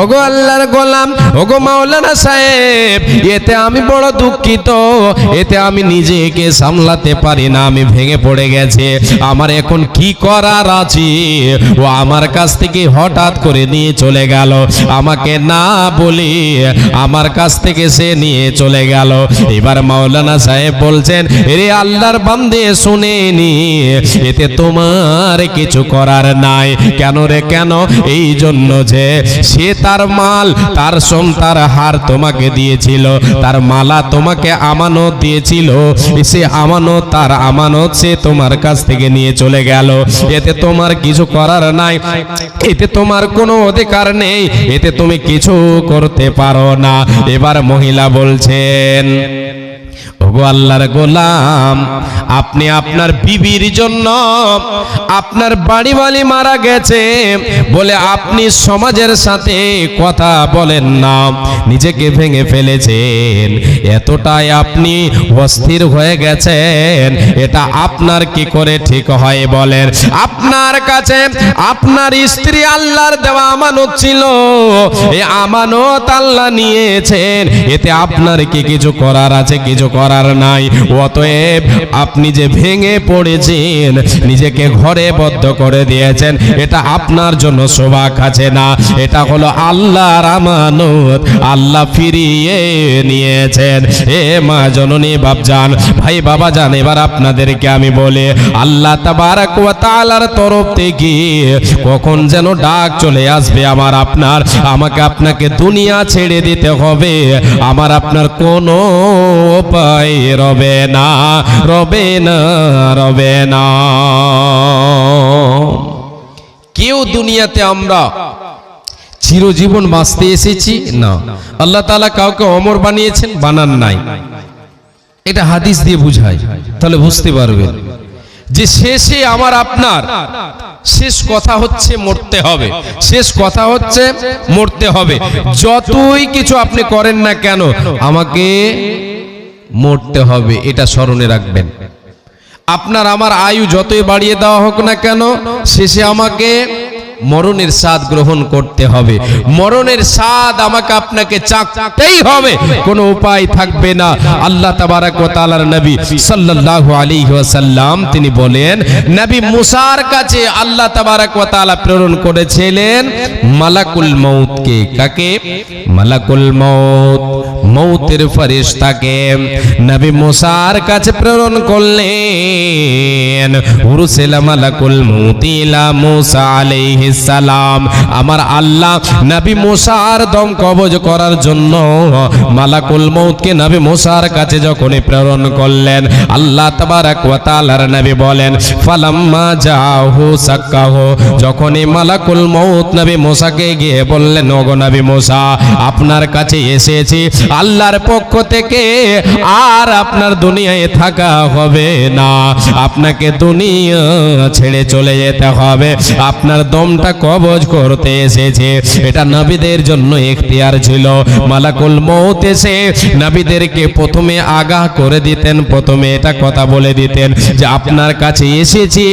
ওগো আল্লাহর গোলাম, ওগো মাওলানা সাহেব, এতে আমি বড় দুঃখিত। এতে আমি নিজেকে সামলাতে পারি না, আমি ভেঙে পড়ে গেছে। আমার এখন কি করার আছে? ও আমার কাছ থেকে হঠাৎ করে নিয়ে চলে গেল। আমাকে না বলি আমার কাছ থেকে সে নিয়ে চলে গেল। এবার মাওলানা সাহেব বলছেন রে আল্লাহর বান্দে শুনেনি এতে তোমার কিছু করার নাই। কেন রে কেন? এই জন্য যে সে তার মাল, তার সোম তার হার তোমাকে দিয়েছিল, তার মালা তোমাকে আমানত দিয়েছিল। সে আমানত, তার আমানত সে তোমার কাছ থেকে নিয়ে চলে গেল। এতে তোমার কিছু করার নাই, এতে তোমার কোনো অধিকার নেই, এতে তুমি কিছু করতে পারো না। এবার মহিলা বলছেন আল্লাহর গোলাম, আপনি আপনার বিবির জন্য আপনার মারা গেছে বলে আপনি সমাজের সাথে কথা বলেন না। নিজেকে ভেঙে ফেলেছেন, এতটাই আপনি অস্থির হয়ে গেছেন, এটা আপনার কি করে ঠিক হয় বলেন। আপনার কাছে আপনার স্ত্রী আল্লাহর দেওয়া আমানত ছিল এই আমানত আল্লাহ নিয়েছেন, এতে আপনার কি কিছু করার আছে, কিছু করার নাই। অতএব আপনি যে ভেঙে পড়েছেন, নিজেকে ঘরে বদ্ধ করে দিয়েছেন, এটা আপনার জন্য শোভা খাচ্ছে না। এটা হলো আল্লাহর আমানত। আল্লাহ ফিরিয়ে নিয়েছেন। এ মা জননী বাপজান, ভাই বাবা জান এবার আপনাদেরকে আমি বলে, আল্লাহ তাবারাক ওয়া তরফ থেকে কখন যেন ডাক চলে আসবে আমার আপনার। আমাকে আপনাকে দুনিয়া ছেড়ে দিতে হবে। আমার আপনার কোনো উপায় রবে না রবে না রবে না। কেউ দুনিয়াতে আমরা চিরজীবন বাঁচতে এসেছি? না। আল্লাহ তালা কাউকে অমর বানিয়েছেন, বানান নাই। এটা হাদিস দিয়ে বুঝায়, তাহলে বুঝতে পারবেন। যে শেষে আমার আপনার, শেষ কথা হচ্ছে মরতে হবে। শেষ কথা হচ্ছে মরতে হবে। যতই কিছু আপনি করেন না কেন, আমাকে মরতে হবে, এটা স্মরণে রাখবেন। আপনার আমার আয়ু যতই বাড়িয়ে দেওয়া হোক না কেন, শেষে আমাকে মরণের স্বাদ গ্রহণ করতে হবে। মরণের স্বাদ আমাকে আপনাকে চাকতেই হবে। কোনো উপায় থাকবে না। আল্লাহ তাবারাক ওয়া তাআলার নবী সাল্লাল্লাহু আলাইহি ওয়াসাল্লাম তিনি বলেন, নবী মুসার কাছে আল্লাহ তাবারাক ওয়া তাআলা প্রেরণ করেছিলেন, মালাকুল মউতকে কাকে? মালাকুল মউত মৌতের ফেরেশতাকে। নবী মুসার কাছে প্রেরণ করলেন, উরসিলা মালাকুল মউত মুসা আলাইহিস সালাম। আমার আল্লাহ নবী মুসার দম কবজ করার জন্য মালাকুল মউতকে নবী মুসার কাছে যখনই প্রেরণ করলেন, আল্লাহ তাআলার নবী বলেন, ফালাম্মা জাহু সাক্কাহু। যখনই মালাকুল মউত নবী মুসাকে গিয়ে বললেন, ওগো নবী মুসা, আপনার কাছে এসেছি, আল্লাহর পক্ষ থেকে আর আপনার দুনিয়ায় থাকা হবে না। আপনাকে দুনিয়া ছেড়ে চলে যেতে হবে। আপনার দমটা কবজ করতে এসেছে। এটা নবীদের জন্য এখতিয়ার ছিল। মালাকুল মৌত এসে নবীদেরকে প্রথমে আগাহ করে দিতেন, প্রথমে এটা কথা বলে দিতেন যে, আপনার কাছে এসেছি,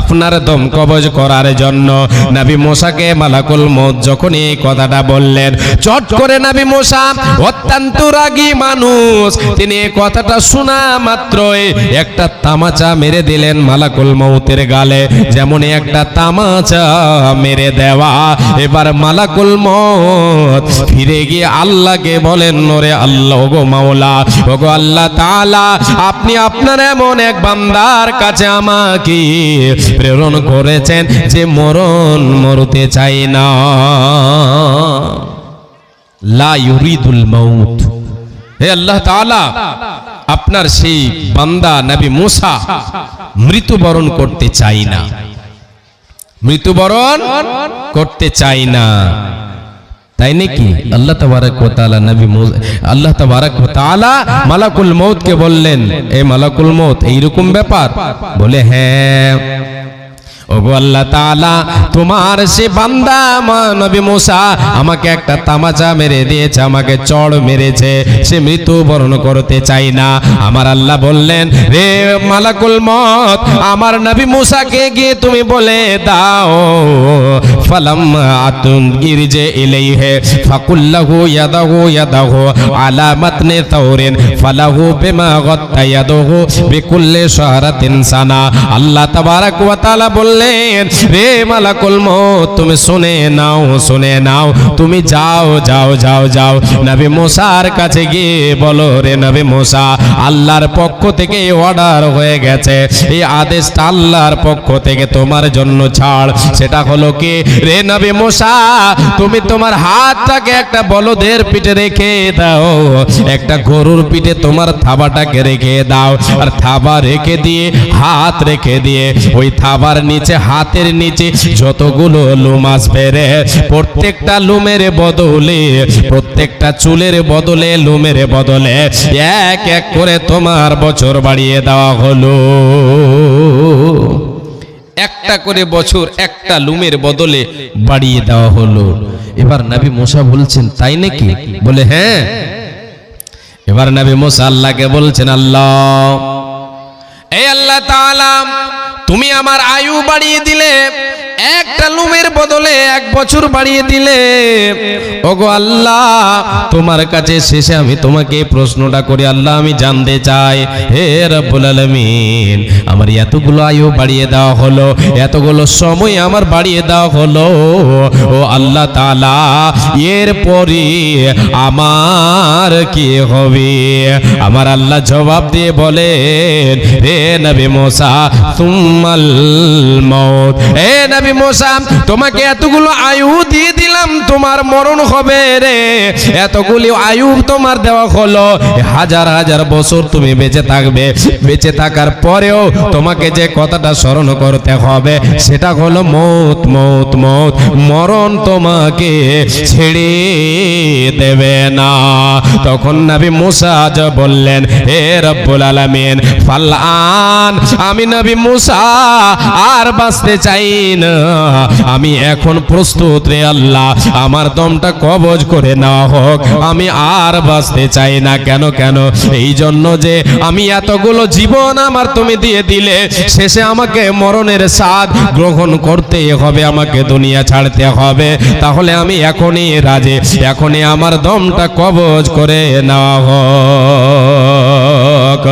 আপনার দম কবজ করার জন্য। নবী মোসাকে মালাকুল মৌত যখন এই কথাটা বললেন, চট করে নবী মোসা, অত্যন্ত রাগী মানুষ। তিনি এই কথাটা শোনা মাত্রই একটা তামাচা মেরে দিলেন মালাকুল মৌতের গালে। যেমন একটা তামাচা মেরে দেওয়া। এবার মালাকুল মত ফিরে গিয়ে আল্লাহকে বলেন নরে আল্লাহ গো মাওলা, ওগো আল্লাহ তাআলা, আপনি আপনার এমন এক বান্দার কাছে আমাকে প্রেরণ করেছেন যে মরণ মরতে চাই না। লা ইউরিদুল মাউত হে আল্লাহ তাআলা, আপনার সেই বান্দা নবী মুসা মৃত্যুবরণ করতে চাই না। মৃত্যুবরণ করতে চাই না। তাই নাকি? আল্লাহ তাবারাক নবী আল্লাহ তাবারাক মালাকুল মউত কে বললেন, এ মালাকুল মউত এইরকম ব্যাপার? বলে হ্যাঁ। তোমার সে বান্দা মা নবী মুসা আমাকে একটা তামাচা মেরে দিয়েছে, আমাকে চড় মেরেছে, সে মৃত্যু বরণ করতে চাই না। আমার আল্লাহ বললেন, রে মালাকুল মত আমার নবী মুসাকে গিয়ে তুমি বলে দাও ফালাম আতুন ইরজে ইলাইহি, ফাকুল্লাহু ইয়াদাহু ইয়াদাহু আলা মাতনে তাওরিন, ফালাহু বিমা গাত্তা ইয়াদাহু বিকুল্লি শাহরাতিন সানা। আল্লাহ তাবারাক ওয়া তাআলা বললেন রে মালাকুল মউত, তুমি শুনে নাও শুনে নাও, তুমি যাও যাও যাও যাও। নবী মুসার কাছে গিয়ে বলো, রে নবী মুসা, আল্লাহর পক্ষ থেকে অর্ডার হয়ে গেছে। এই আদেশটা আল্লাহর পক্ষ থেকে তোমার জন্য ছাড়। সেটা হলো কি, রে নবী মুসা, তুমি তোমার হাতটাকে একটা বলদের পিঠে রেখে দাও। একটা গরুর পিঠে তোমার থাবাটাকে রেখে দাও। আর থাবা রেখে দিয়ে, হাত রেখে দিয়ে, ওই থাবার নিচে হাতের নিচে যতগুলো লুম আসবে রে, প্রত্যেকটা লুমের বদলে, প্রত্যেকটা চুলের বদলে, লুমের বদলে এক এক করে তোমার বছর বাড়িয়ে দেওয়া হলো। একটা করে বছর একটা লুমের বদলে বাড়িয়ে দেওয়া হলো। এবার নবী মোসা বলছেন, তাই নাকি? বলে হ্যাঁ। এবার নবী মোসা আল্লাহকে বলছেন, আল্লাহ এই আল্লাহ তাআলা তুমি আমার আয়ু বাড়িয়ে দিলে একটা লুমের বদলে এক বছর বাড়িয়ে দিলে। ওগো আল্লাহ, তোমার কাছে শেষে আমি তোমাকে প্রশ্নটা করি, আল্লাহ আমি জানতে চাই। হে রব্বুল আলামিন, আমার এতগুলো আয়ু বাড়িয়ে দেওয়া হলো, এতগুলো সময় আমার বাড়িয়ে দেওয়া হলো। ও আল্লাহ তাআলা এরপরে আমার কি হবে? আমার আল্লাহ জবাব দিয়ে বলেন, হে নবী মোসা তুমাল মউত হে নবী মোসা তোমাকে এতগুলো আয়ু দিয়ে দিলাম, তোমার মরণ হবে রে। এতগুলি আয়ু তোমার দেওয়া হলো। হাজার হাজার বছর তুমি বেঁচে থাকবে। বেঁচে থাকার পরেও তোমাকে যে কথাটা স্মরণ করতে হবে, সেটা হলো মৌত মৌত মৌত। মরণ তোমাকে ছেড়ে দেবে না। তখন নবী মুসা আজ বললেন হে রব্বুল আলামিন ফাল্লান আমি নবী মুসা আর বাঁচতে চাই না। আমি এখন প্রস্তুত রে আল্লাহ, আমার দমটা কবজ করে নেওয়া হোক। আমি আর বাঁচতে চাই না কেন কেন? এই জন্য যে আমি এতগুলো জীবন আমার তুমি দিয়ে দিলে, শেষে আমাকে মরণের স্বাদ গ্রহণ করতে হবে, আমাকে দুনিয়া ছাড়তে হবে। তাহলে আমি এখনই রাজে, এখনই আমার দমটা কবজ করে নেওয়া হোক।